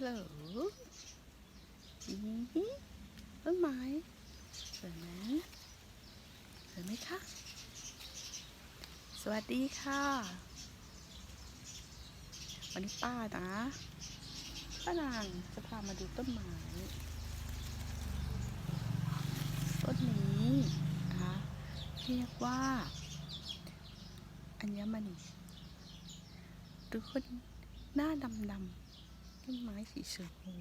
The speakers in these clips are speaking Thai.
ฮัลโหลอืมต้นไม้สวยไหมสวยไหมคะ สวัสดีค่ะ วันนี้ป้านะป้านางจะพามาดูต้นไม้ ต้นนี้นะคะเรียกว่าอัญมณีหรือคนหน้าดำดำๆ ต้นไม้สีชมพู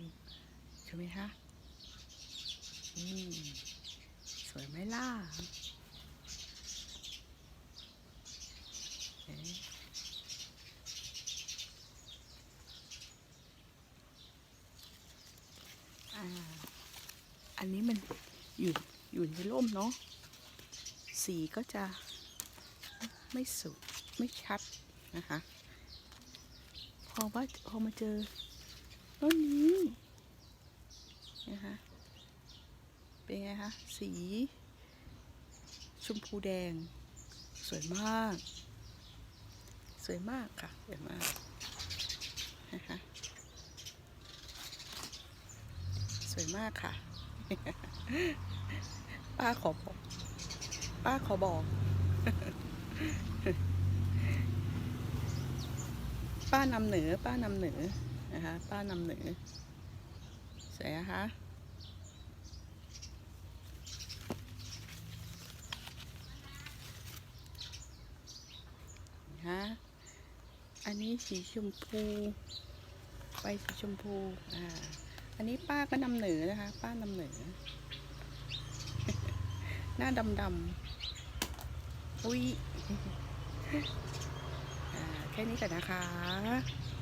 ใช่ไหมคะอืมสวยไหมล่ะเอ๊ะอ่าอันนี้มันอยู่อยู่ในร่มเนาะ สีก็จะไม่สุดไม่ชัดนะคะ พอว่าพอมาเจอ ต้นนี้นะคะเป็นไงคะ สี ชมพูแดง สวยมาก สวยมากค่ะสวยมากนะคะสวยมากค่ะ ป้าขอบอก ป้าขอบอกป้านำเหนือ ป้านำเหนือ นะคะ ป้านำเหนือสวยนะคะนะอันนี้สีชมพูใบสีชมพูอ่าอันนี้ป้าก็นำเหนือนะคะ ป้านำเหนือหน้าดำดำอุ้ยแค่นี้ก่อนนะคะ